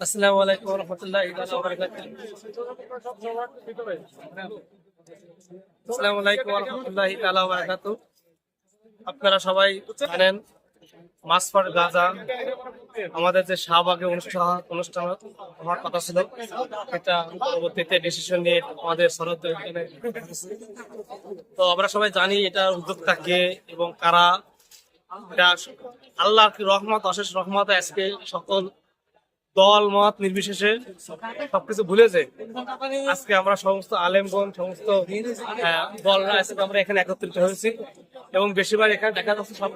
আসসালামু আপনারা সবাই জানেন মাসফার গাজা আমাদের যে শাহবাগে অনুষ্ঠান অনুষ্ঠান হওয়ার কথা ছিল। এটা পরবর্তীতে ডিসিশন নিয়ে আমাদের শরৎ তো আমরা সবাই জানি এটা উদ্যোক্তা কে এবং কারা। এটা রহমত, অশেষ রহমত আজকে সকল দল, মত নির্বিশেষে সবকিছু ভুলে যে আজকে আমরা সমস্ত আলেমগণ, সমস্ত দলরা আজকে আমরা এখানে একত্রিত হয়েছি। এবং বেশিরভাগ এখানে দেখা যাচ্ছে সব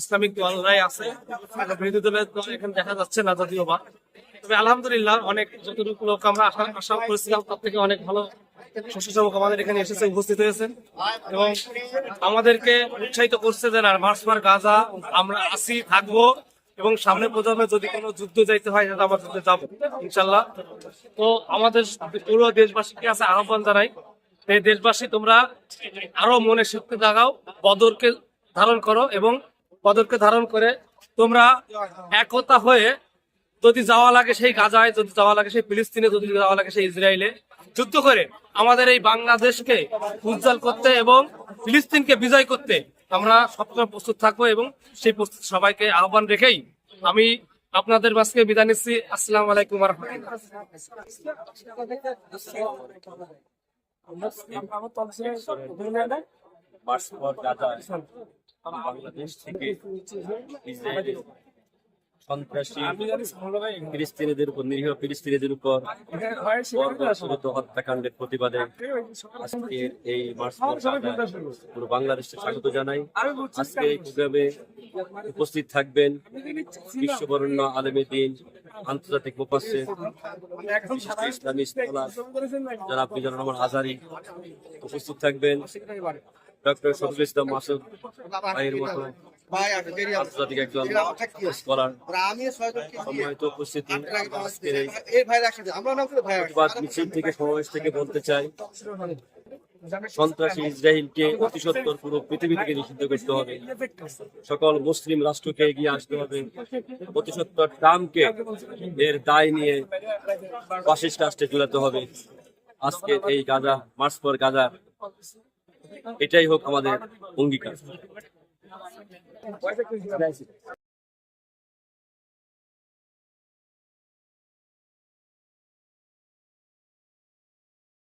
ইসলামিক দলরাই আছে। বিরোধী দলের দল এখানে দেখা যাচ্ছে না, যদিও বা। তবে আলহামদুলিল্লাহ অনেক যতটুকু লোক আমরা আশা আশা করেছিলাম, তার থেকে অনেক ভালো স্বেচ্ছাসেবক আমাদের এখানে এসেছে, উপস্থিত হয়েছেন। এবং আমাদেরকে উৎসাহিত করছে যে মার্সমার গাজা, আমরা আসি থাকব। এবং সামনে প্রজন্মে যদি কোনো যুদ্ধ যাইতে হয় সেটা আমরা যুদ্ধে যাব ইনশাল্লাহ তো আমাদের পুরো দেশবাসীকে আছে আহ্বান জানাই এই দেশবাসী, তোমরা আরও মনে শক্তি জাগাও, বদরকে ধারণ করো এবং বদরকে ধারণ করে তোমরা একতা হয়ে যদি যাওয়া লাগে সেই গাজায়, যদি যাওয়া লাগে সেই ফিলিস্তিনে, যদি যাওয়া লাগে সেই ইসরায়েলে, যুদ্ধ করে আমাদের এই বাংলাদেশকে উজ্জ্বল করতে এবং ফিলিস্তিনকে বিজয় করতে আমরা সবসময় প্রস্তুত থাকব এবং সেই প্রস্তুত সবাইকে আহ্বান রেখেই আমি আপনাদের মাঝকে বিদায় নিচ্ছি। আসসালাম আলাইকুম বাংলাদেশ থেকে সন্ত্রাসী ফিলিস্তিনিদের উপর নিরীহ ফিলিস্তিনিদের উপর হত্যাকাণ্ডের প্রতিবাদে এই মার্চ পুরো বাংলাদেশকে স্বাগত জানাই। আজকে এই প্রোগ্রামে উপস্থিত থাকবেন বিশ্ববরণ্য আলেমী দিন আন্তর্জাতিক মুফাসসির বিশিষ্ট ইসলামী মিজানুর রহমান আজারি উপস্থিত থাকবেন। ডক্টর শফিল ইসলাম মাসুদ ভাইয়ের মতো থেকে সমাবেশ থেকে বলতে চাই সন্ত্রাসী ইসরায়েলকে অতি সত্তর পুরো পৃথিবী থেকে নিষিদ্ধ করতে হবে। সকল মুসলিম রাষ্ট্রকে এগিয়ে আসতে হবে। অতি সত্তর ট্রাম্পকে এর দায় নিয়ে ফাসিস্ট রাষ্ট্রে ঝুলাতে হবে। আজকে এই গাজা মার্চ পর গাজা এটাই হোক আমাদের অঙ্গীকার। Pode é que eu tivesse.